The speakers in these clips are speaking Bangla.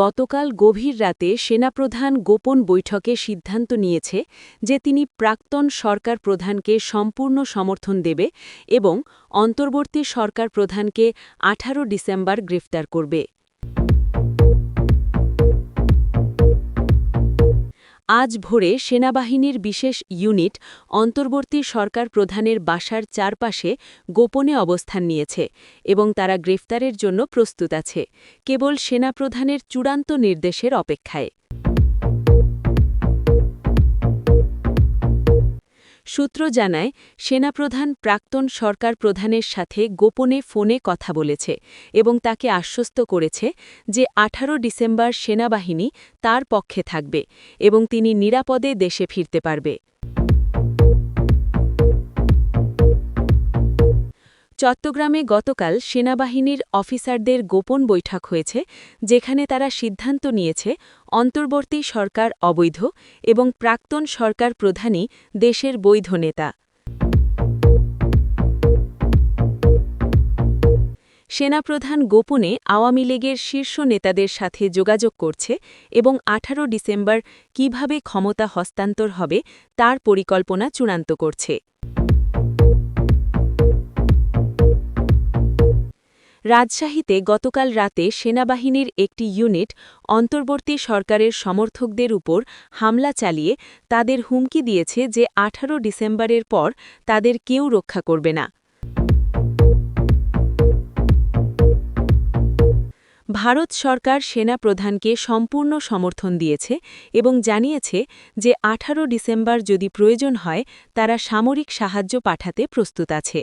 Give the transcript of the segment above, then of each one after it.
গতকাল গভীর রাতে সেনাপ্রধান গোপন বৈঠকে সিদ্ধান্ত নিয়েছে যে তিনি প্রাক্তন সরকার প্রধানকে সম্পূর্ণ সমর্থন দেবে এবং অন্তর্বর্তী সরকার প্রধানকে ১৮ ডিসেম্বর গ্রেফতার করবে। আজ ভোরে সেনাবাহিনীর বিশেষ ইউনিট অন্তর্বর্তী সরকার প্রধানের বাসার চারপাশে গোপনে অবস্থান নিয়েছে এবং তারা গ্রেফতারের জন্য প্রস্তুত আছে, কেবল সেনাপ্রধানের চূড়ান্ত নির্দেশের অপেক্ষায়। সূত্র জানায়, সেনাপ্রধান প্রাক্তন সরকার প্রধানের সাথে গোপনে ফোনে কথা বলেছে এবং তাকে আশ্বস্ত করেছে যে ১৮ ডিসেম্বর সেনাবাহিনী তার পক্ষে থাকবে এবং তিনি নিরাপদে দেশে ফিরতে পারবে। চট্টগ্রামে গতকাল সেনাবাহিনীর অফিসারদের গোপন বৈঠক হয়েছে, যেখানে তারা সিদ্ধান্ত নিয়েছে অন্তর্বর্তী সরকার অবৈধ এবং প্রাক্তন সরকার প্রধানই দেশের বৈধ নেতা। সেনাপ্রধান গোপনে আওয়ামী লীগের শীর্ষ নেতাদের সাথে যোগাযোগ করছে এবং ১৮ ডিসেম্বর কীভাবে ক্ষমতা হস্তান্তর হবে তার পরিকল্পনা চূড়ান্ত করছে। রাজশাহীতে গতকাল রাতে সেনাবাহিনীর একটি ইউনিট অন্তর্বর্তী সরকারের সমর্থকদের উপর হামলা চালিয়ে তাদের হুমকি দিয়েছে যে ১৮ ডিসেম্বরের পর তাদের কেউ রক্ষা করবে না। ভারত সরকার সেনা প্রধানকে সম্পূর্ণ সমর্থন দিয়েছে এবং জানিয়েছে যে ১৮ ডিসেম্বর যদি প্রয়োজন হয়, তারা সামরিক সাহায্য পাঠাতে প্রস্তুত আছে।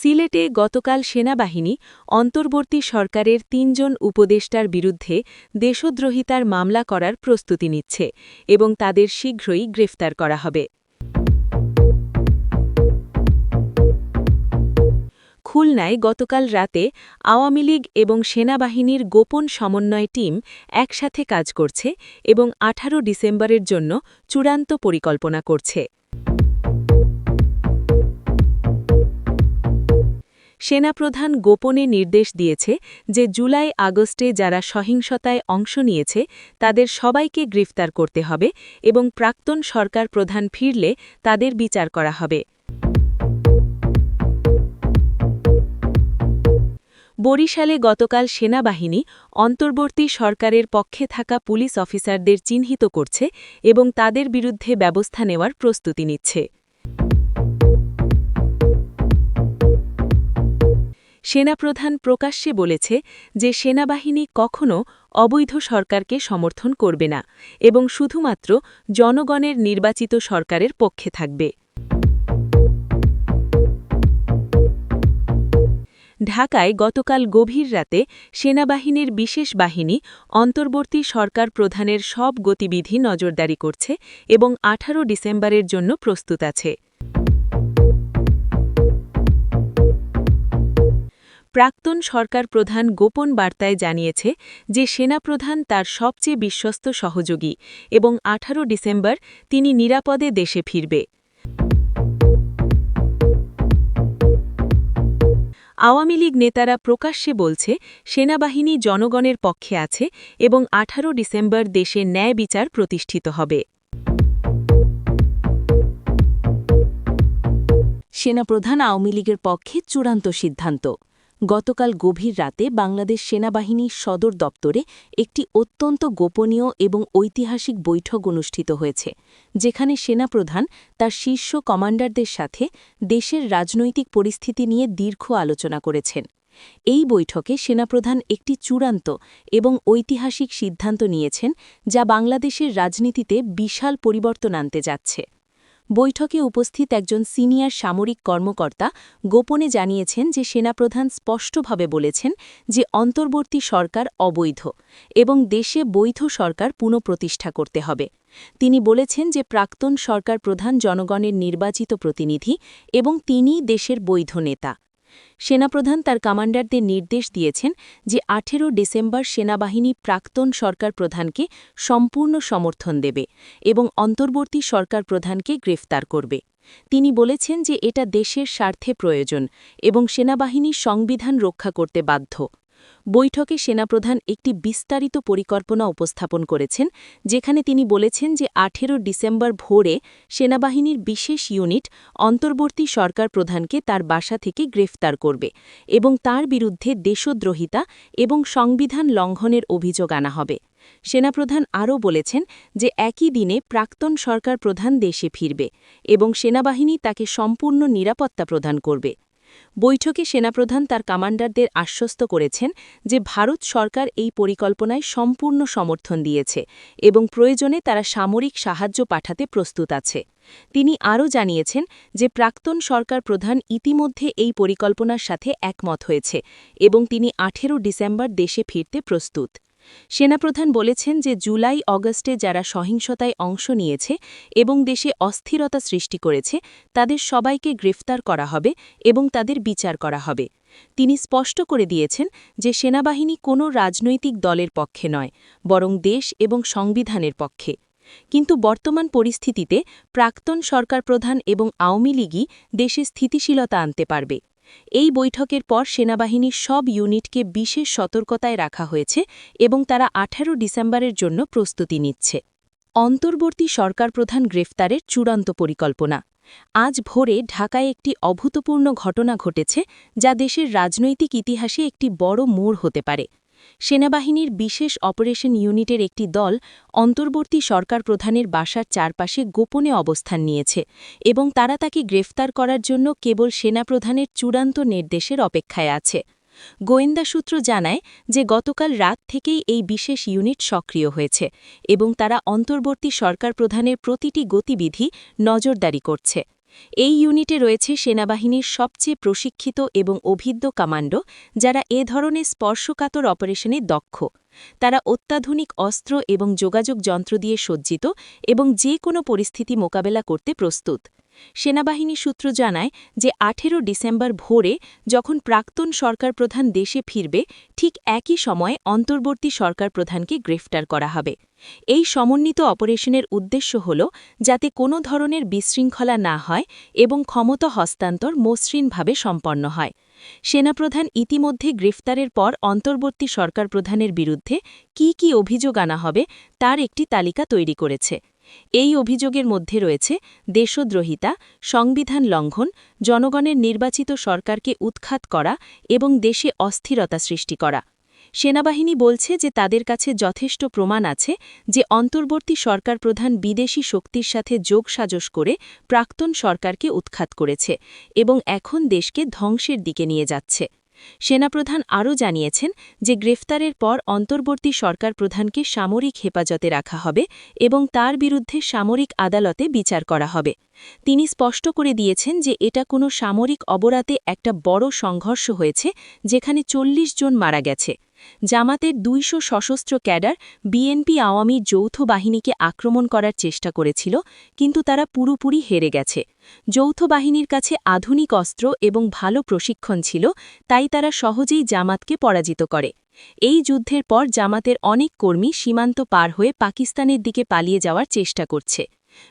সিলেটে গতকাল সেনাবাহিনী, অন্তর্বর্তী সরকারের তিনজন উপদেষ্টার বিরুদ্ধে দেশদ্রোহিতার মামলা করার প্রস্তুতি নিচ্ছে এবং তাদের শীঘ্রই গ্রেফতার করা হবে। খুলনায় গতকাল রাতে আওয়ামী লীগ এবং সেনাবাহিনীর গোপন সমন্বয় টিম একসাথে কাজ করছে এবং ১৮ ডিসেম্বরের জন্য চূড়ান্ত পরিকল্পনা করছে। সেনাপ্রধান গোপনে নির্দেশ দিয়েছে যে জুলাই আগস্টে যারা সহিংসতায় অংশ নিয়েছে, তাদের সবাইকে গ্রেফতার করতে হবে এবং প্রাক্তন সরকার প্রধান ফিরলে তাদের বিচার করা হবে। বরিশালে গতকাল সেনাবাহিনী অন্তর্বর্তী সরকারের পক্ষে থাকা পুলিশ অফিসারদের চিহ্নিত করছে এবং তাদের বিরুদ্ধে ব্যবস্থা নেওয়ার প্রস্তুতি নিচ্ছে। সেনাপ্রধান প্রকাশ্যে বলেছে যে সেনাবাহিনী কখনও অবৈধ সরকারকে সমর্থন করবে না এবং শুধুমাত্র জনগণের নির্বাচিত সরকারের পক্ষে থাকবে। ঢাকায় গতকাল গভীর রাতে সেনাবাহিনীর বিশেষ বাহিনী অন্তর্বর্তী সরকার প্রধানের সব গতিবিধি নজরদারি করছে এবং ১৮ ডিসেম্বরের জন্য প্রস্তুত আছে। প্রাক্তন সরকার প্রধান গোপন বার্তায় জানিয়েছে যে সেনাপ্রধান তার সবচেয়ে বিশ্বস্ত সহযোগী এবং ১৮ ডিসেম্বর তিনি নিরাপদে দেশে ফিরবে। আওয়ামী লীগ নেতারা প্রকাশ্যে বলছে, সেনাবাহিনী জনগণের পক্ষে আছে এবং ১৮ ডিসেম্বর দেশে ন্যায় বিচার প্রতিষ্ঠিত হবে। সেনাপ্রধান আওয়ামী লীগের পক্ষে চূড়ান্ত সিদ্ধান্ত। গতকাল গভীর রাতে বাংলাদেশ সেনাবাহিনীর সদর দপ্তরে একটি অত্যন্ত গোপনীয় এবং ঐতিহাসিক বৈঠক অনুষ্ঠিত হয়েছে, যেখানে সেনাপ্রধান তার শীর্ষ কমান্ডারদের সাথে দেশের রাজনৈতিক পরিস্থিতি নিয়ে দীর্ঘ আলোচনা করেছেন। এই বৈঠকে সেনাপ্রধান একটি চূড়ান্ত এবং ঐতিহাসিক সিদ্ধান্ত নিয়েছেন, যা বাংলাদেশের রাজনীতিতে বিশাল পরিবর্তন আনতে যাচ্ছে। বৈঠকে উপস্থিত একজন সিনিয়র সামরিক কর্মকর্তা গোপনে জানিয়েছেন যে সেনাপ্রধান স্পষ্টভাবে বলেছেন যে অন্তর্বর্তী সরকার অবৈধ এবং দেশে বৈধ সরকার পুনঃপ্রতিষ্ঠা করতে হবে। তিনি বলেছেন যে প্রাক্তন সরকার প্রধান জনগণের নির্বাচিত প্রতিনিধি এবং তিনিই দেশের বৈধ নেতা। সেনাপ্রধান তার কমান্ডারদের নির্দেশ দিয়েছেন যে আঠেরো ডিসেম্বর সেনাবাহিনী প্রাক্তন সরকার প্রধানকে সম্পূর্ণ সমর্থন দেবে এবং অন্তর্বর্তী সরকার প্রধানকে গ্রেফতার করবে। তিনি বলেছেন যে এটা দেশের স্বার্থে প্রয়োজন এবং সেনাবাহিনী সংবিধান রক্ষা করতে বাধ্য। বৈঠকে সেনাপ্রধান একটি বিস্তারিত পরিকল্পনা উপস্থাপন করেছেন, যেখানে তিনি বলেছেন যে আঠেরো ডিসেম্বর ভোরে সেনাবাহিনীর বিশেষ ইউনিট অন্তর্বর্তী সরকার প্রধানকে তার বাসা থেকে গ্রেফতার করবে এবং তার বিরুদ্ধে দেশদ্রোহিতা এবং সংবিধান লঙ্ঘনের অভিযোগ আনা হবে। সেনাপ্রধান আরও বলেছেন যে একই দিনে প্রাক্তন সরকার প্রধান দেশে ফিরবে এবং সেনাবাহিনী তাকে সম্পূর্ণ নিরাপত্তা প্রদান করবে। বৈঠকে সেনাপ্রধান তার কমান্ডারদের আশ্বস্ত করেছেন যে ভারত সরকার এই পরিকল্পনায় সম্পূর্ণ সমর্থন দিয়েছে এবং প্রয়োজনে তারা সামরিক সাহায্য পাঠাতে প্রস্তুত আছে। তিনি আরও জানিয়েছেন যে প্রাক্তন সরকার প্রধান ইতিমধ্যে এই পরিকল্পনার সাথে একমত হয়েছে এবং তিনি আঠেরো ডিসেম্বর দেশে ফিরতে প্রস্তুত। সেনাপ্রধান বলেছেন যে জুলাই, অগস্টে যারা সহিংসতায় অংশ নিয়েছে এবং দেশে অস্থিরতা সৃষ্টি করেছে, তাদের সবাইকে গ্রেফতার করা হবে এবং তাদের বিচার করা হবে। তিনি স্পষ্ট করে দিয়েছেন যে সেনাবাহিনী কোনো রাজনৈতিক দলের পক্ষে নয়, বরং দেশ এবং সংবিধানের পক্ষে। কিন্তু বর্তমান পরিস্থিতিতে প্রাক্তন সরকার প্রধান এবং আওয়ামী লীগই দেশে স্থিতিশীলতা আনতে পারবে। এই বৈঠকের পর সেনাবাহিনীর সব ইউনিটকে বিশেষ সতর্কতায় রাখা হয়েছে এবং তারা ১৮ ডিসেম্বরের জন্য প্রস্তুতি নিচ্ছে। অন্তর্বর্তী সরকার প্রধান গ্রেফতারের চূড়ান্ত পরিকল্পনা। আজ ভোরে ঢাকায় একটি অভূতপূর্ণ ঘটনা ঘটেছে যা দেশের রাজনৈতিক ইতিহাসে একটি বড় মোড় হতে পারে। সেনাবাহিনীর বিশেষ অপারেশন ইউনিটের একটি দল অন্তর্বর্তী সরকার প্রধানের বাসার চারপাশে গোপনে অবস্থান নিয়েছে এবং তারা তাকে গ্রেফতার করার জন্য কেবল সেনাপ্রধানের চূড়ান্ত নির্দেশের অপেক্ষায় আছে। গোয়েন্দা সূত্র জানায় যে গতকাল রাত থেকেই এই বিশেষ ইউনিট সক্রিয় হয়েছে এবং তারা অন্তর্বর্তী সরকার প্রধানের প্রতিটি গতিবিধি নজরদারি করছে। এই ইউনিটে রয়েছে সেনাবাহিনীর সবচেয়ে প্রশিক্ষিত এবং অভিজ্ঞ কমান্ডো, যারা এ ধরনের স্পর্শকাতর অপারেশনে দক্ষ। তারা অত্যাধুনিক অস্ত্র এবং যোগাযোগ যন্ত্র দিয়ে সজ্জিত এবং যে কোনো পরিস্থিতি মোকাবেলা করতে প্রস্তুত। সেনাবাহিনী সূত্র জানায় যে আঠেরো ডিসেম্বর ভোরে যখন প্রাক্তন সরকার প্রধান দেশে ফিরবে, ঠিক একই সময়ে অন্তর্বর্তী সরকার প্রধানকে গ্রেফতার করা হবে। এই সমন্বিত অপারেশনের উদ্দেশ্য হল যাতে কোনো ধরনের বিশৃঙ্খলা না হয় এবং ক্ষমতা হস্তান্তর মসৃণভাবে সম্পন্ন হয়। সেনাপ্রধান ইতিমধ্যে গ্রেফতারের পর অন্তর্বর্তী সরকার প্রধানের বিরুদ্ধে কি কি অভিযোগ আনা হবে, তার একটি তালিকা তৈরি করেছে। এই অভিযোগের মধ্যে রয়েছে দেশদ্রোহিতা, সংবিধান লঙ্ঘন, জনগণের নির্বাচিত সরকারকে উৎখাত করা এবং দেশে অস্থিরতা সৃষ্টি করা। সেনাবাহিনী বলছে যে তাদের কাছে যথেষ্ট প্রমাণ আছে যে অন্তর্বর্তী সরকার প্রধান বিদেশি শক্তির সাথে যোগ সাজস করে প্রাক্তন সরকারকে উৎখাত করেছে এবং এখন দেশকে ধ্বংসের দিকে নিয়ে যাচ্ছে। সেনাপ্রধান আরও জানিয়েছেন যে গ্রেফতারের পর অন্তর্বর্তী সরকার প্রধানকে সামরিক হেফাজতে রাখা হবে এবং তার বিরুদ্ধে সামরিক আদালতে বিচার করা হবে। তিনি স্পষ্ট করে দিয়েছেন যে এটা কোনো সামরিক অবরাতে একটা বড় সংঘর্ষ হয়েছে, যেখানে চল্লিশ জন মারা গেছে। জামাতের দুইশো সশস্ত্র ক্যাডার বিএনপি আওয়ামী যৌথ বাহিনীকে আক্রমণ করার চেষ্টা করেছিল, কিন্তু তারা পুরোপুরি হেরে গেছে। যৌথ বাহিনীর কাছে আধুনিক অস্ত্র এবং ভালো প্রশিক্ষণ ছিল, তাই তারা সহজেই জামাতকে পরাজিত করে। এই যুদ্ধের পর জামাতের অনেক কর্মী সীমান্ত পার হয়ে পাকিস্তানের দিকে পালিয়ে যাওয়ার চেষ্টা করছে।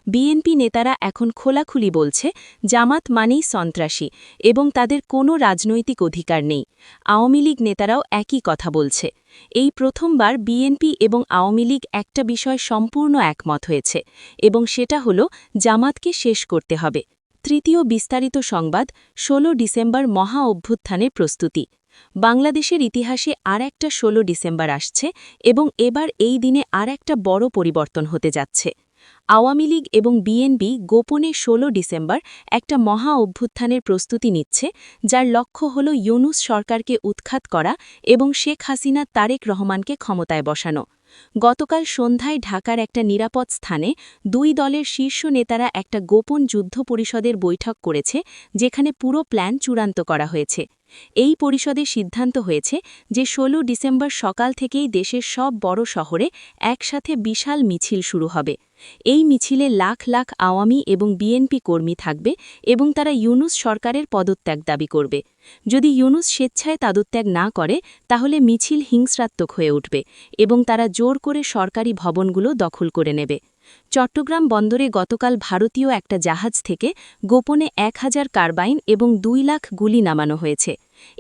বিএনপি নেতারা এখন খোলাখুলি বলছে, জামাত মানেই সন্ত্রাসী এবং তাদের কোনো রাজনৈতিক অধিকার নেই। আওয়ামী লীগ নেতারাও একই কথা বলছে। এই প্রথমবার বিএনপি এবং আওয়ামী লীগ একটা বিষয় সম্পূর্ণ একমত হয়েছে এবং সেটা হল, জামাতকে শেষ করতে হবে। তৃতীয় বিস্তারিত সংবাদ ১৬ ডিসেম্বর মহা অভ্যুত্থানের প্রস্তুতি। বাংলাদেশের ইতিহাসে আর একটা ১৬ ডিসেম্বর আসছে এবং এবার এই দিনে আর একটা বড় পরিবর্তন হতে যাচ্ছে। আওয়ামী লীগ এবং বিএনপি গোপনে ১৬ ডিসেম্বর একটা মহা অভ্যুত্থানের প্রস্তুতি নিচ্ছে, যার লক্ষ্য হল ইউনুস সরকারকে উৎখাত করা এবং শেখ হাসিনা তারেক রহমানকে ক্ষমতায় বসানো। গতকাল সন্ধ্যায় ঢাকার একটা নিরাপদ স্থানে দুই দলের শীর্ষ নেতারা একটা গোপন যুদ্ধ পরিষদের বৈঠক করেছে, যেখানে পুরো প্ল্যান চূড়ান্ত করা হয়েছে। এই পরিষদে সিদ্ধান্ত হয়েছে যে ১৬ ডিসেম্বর সকাল থেকেই দেশের সব বড় শহরে একসাথে বিশাল মিছিল শুরু হবে। এই মিছিলে লাখ লাখ আওয়ামী এবং বিএনপি কর্মী থাকবে এবং তারা ইউনুস সরকারের পদত্যাগ দাবি করবে। যদি ইউনুস স্বেচ্ছায় পদত্যাগ না করে, তাহলে মিছিল হিংস্রাত্মক হয়ে উঠবে এবং তারা জোর করে সরকারি ভবনগুলো দখল করে নেবে। চট্টগ্রাম বন্দরে গতকাল ভারতীয় একটা জাহাজ থেকে গোপনে এক হাজার কার্বাইন এবং দুই লাখ গুলি নামানো হয়েছে।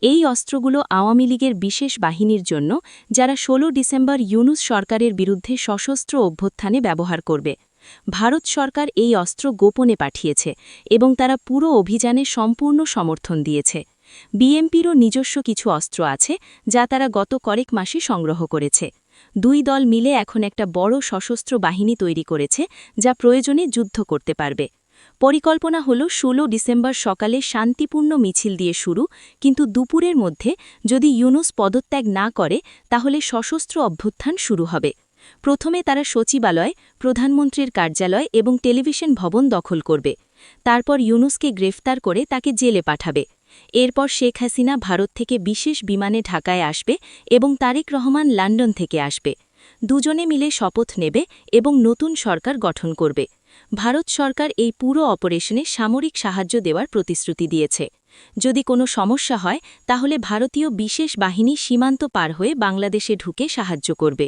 এই অস্ত্রগুলো আওয়ামী লীগের বিশেষ বাহিনীর জন্য, যারা ১৬ ডিসেম্বর ইউনুস সরকারের বিরুদ্ধে সশস্ত্র অভ্যুত্থানে ব্যবহার করবে। ভারত সরকার এই অস্ত্র গোপনে পাঠিয়েছে এবং তারা পুরো অভিযানে সম্পূর্ণ সমর্থন দিয়েছে। বিএমপিরও নিজস্ব কিছু অস্ত্র আছে, যা তারা গত কয়েক মাসে সংগ্রহ করেছে। দুই দল মিলে এখন একটা বড় সশস্ত্র বাহিনী তৈরি করেছে যা প্রয়োজনে যুদ্ধ করতে পারবে। পরিকল্পনা হল ১৬ ডিসেম্বর সকালে শান্তিপূর্ণ মিছিল দিয়ে শুরু, কিন্তু দুপুরের মধ্যে যদি ইউনুস পদত্যাগ না করে, তাহলে সশস্ত্র অভ্যুত্থান শুরু হবে। প্রথমে তারা সচিবালয়, প্রধানমন্ত্রীর কার্যালয় এবং টেলিভিশন ভবন দখল করবে। তারপর ইউনুসকে গ্রেফতার করে তাকে জেলে পাঠাবে। এরপর শেখ হাসিনা ভারত থেকে বিশেষ বিমানে ঢাকায় আসবে এবং তারেক রহমান লন্ডন থেকে আসবে। দুজনে মিলে শপথ নেবে এবং নতুন সরকার গঠন করবে। ভারত সরকার এই পুরো অপারেশনে সামরিক সাহায্য দেওয়ার প্রতিশ্রুতি দিয়েছে। যদি কোনো সমস্যা হয়, তাহলে ভারতীয় বিশেষ বাহিনী সীমান্ত পার হয়ে বাংলাদেশে ঢুকে সাহায্য করবে।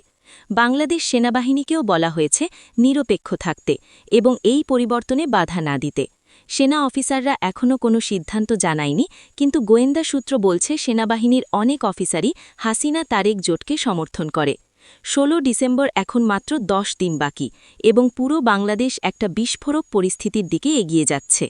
বাংলাদেশ সেনাবাহিনীকেও বলা হয়েছে, নিরপেক্ষ থাকতে এবং এই পরিবর্তনে বাধা না দিতে। সেনা অফিসাররা এখনও কোনো সিদ্ধান্ত জানায়নি, কিন্তু গোয়েন্দা সূত্র বলছে সেনাবাহিনীর অনেক অফিসারই হাসিনা তারেক জোটকে সমর্থন করে। ১৬ ডিসেম্বর এখন মাত্র দশ দিন বাকি এবং পুরো বাংলাদেশ একটা বিস্ফোরক পরিস্থিতির দিকে এগিয়ে যাচ্ছে।